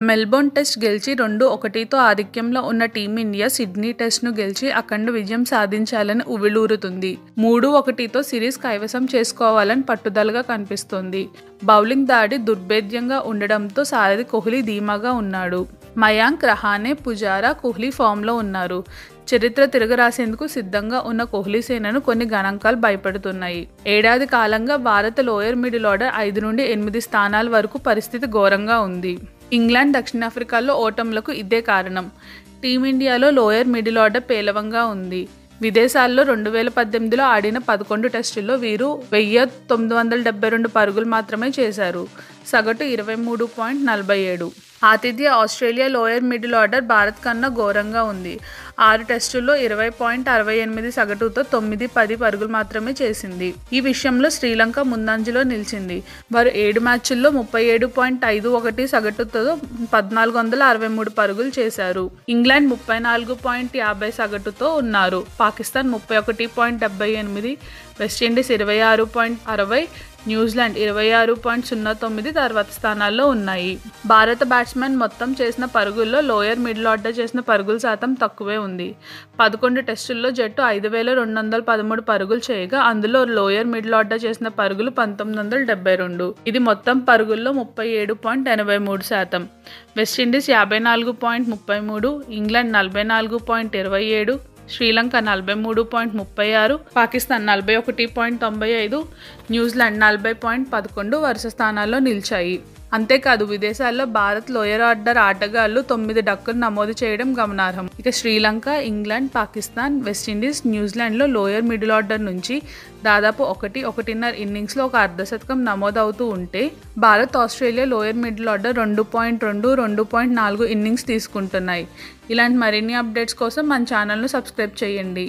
Melbourne test గెలిచి రెండు ఒకటితో ఆధిక్యంలో ఉన్న టీమిండియా సిడ్నీ టెస్ట్ను గెలిచి అఖండ విజయం సాధించాలని ఉవిలూరుతుంది మూడు ఒకటితో సిరీస్ కైవసం చేసుకోవాలని పట్టుదలగా కనిపిస్తోంది. బౌలింగ్ దాడి దుర్భేద్యంగా ఉండడంతో సారథి కోహ్లీ ధీమాగా ఉన్నాడు. మయాంక్ రహానే పుజారా కోహ్లీ ఫామ్లో ఉన్నారు. చరిత్ర తిరగరాసేందుకు సిద్ధంగా ఉన్న కోహ్లీ సేనను కొన్ని గణాంకాలు భయపడుతున్నాయి. ఏడాది కాలంగా భారత లోయర్ మిడిల్ ఆర్డర్ ఐదు నుండి ఎనిమిది స్థానాల వరకు పరిస్థితి ఘోరంగా ఉంది. ఇంగ్లాండ్ దక్షిణాఫ్రికాలో ఓటములకు ఇదే కారణం. టీమిండియాలో లోయర్ మిడిల్ ఆర్డర్ పేలవంగా ఉంది. విదేశాల్లో రెండు వేల పద్దెనిమిదిలో ఆడిన పదకొండు టెస్టుల్లో వీరు వెయ్యి తొమ్మిది వందల డెబ్బై రెండు పరుగులు మాత్రమే చేశారు. సగటు ఇరవై మూడు పాయింట్ నలభై ఏడు. ఆతిథ్య Australia lower middle order Bharat కన్నా ఘోరంగా ఉంది. ఆరు టెస్టుల్లో ఇరవై పాయింట్ అరవై ఎనిమిది సగటుతో తొమ్మిది పది పరుగులు మాత్రమే చేసింది. ఈ విషయంలో శ్రీలంక ముందంజలో నిలిచింది. వారు ఏడు మ్యాచ్ల్లో ముప్పై ఏడు పాయింట్ ఐదు ఒకటి సగటుతో పద్నాలుగు వందల అరవై మూడు పరుగులు చేశారు. ఇంగ్లాండ్ ముప్పై నాలుగు పాయింట్ యాభై సగటుతో ఉన్నారు. పాకిస్తాన్ ముప్పై ఒకటి పాయింట్ డెబ్బై ఎనిమిది వెస్టిండీస్ ఇరవై ఆరు పాయింట్ అరవై న్యూజిలాండ్ ఇరవై ఆరు పాయింట్ సున్నా తొమ్మిది తర్వాత స్థానాల్లో ఉన్నాయి. భారత బ్యాట్స్మెన్ మొత్తం చేసిన పరుగుల్లో లోయర్ మిడిల్ ఆర్డర్ చేసిన పరుగుల శాతం తక్కువే ఉంది. పదకొండు టెస్టుల్లో జట్టు ఐదు వేల రెండు వందల పదమూడు పరుగులు చేయగా అందులో లోయర్ మిడిల్ ఆర్డర్ చేసిన పరుగులు పంతొమ్మిది వందల డెబ్బై రెండు. ఇది మొత్తం పరుగుల్లో ముప్పై ఏడు పాయింట్ ఎనభై మూడు శాతం. వెస్టిండీస్ యాభై నాలుగు పాయింట్ ముప్పై మూడు ఇంగ్లాండ్ నలభై నాలుగు పాయింట్ ఇరవై ఏడు శ్రీలంక నలభై మూడు పాయింట్ ముప్పై ఆరు పాకిస్తాన్ నలభై ఒకటి పాయింట్ తొంభై ఐదు న్యూజిలాండ్ నలభై పాయింట్ పదకొండు వరుస స్థానాల్లో నిలిచాయి. అంతేకాదు విదేశాల్లో భారత్ లోయర్ ఆర్డర్ ఆటగాళ్ళు తొమ్మిది డక్కులు నమోదు చేయడం గమనార్హం. ఇక Sri Lanka England Pakistan West Indies న్యూజిలాండ్లో lower middle order నుంచి దాదాపు ఒకటి ఒకటిన్నర ఇన్నింగ్స్లో ఒక అర్ధశతకం నమోదవుతూ ఉంటే Bharat Australia lower middle order రెండు పాయింట్ రెండు రెండు పాయింట్ నాలుగు ఇన్నింగ్స్ తీసుకుంటున్నాయి. ఇలాంటి మరిన్ని అప్డేట్స్ కోసం మన ఛానల్ను సబ్స్క్రైబ్ చేయండి.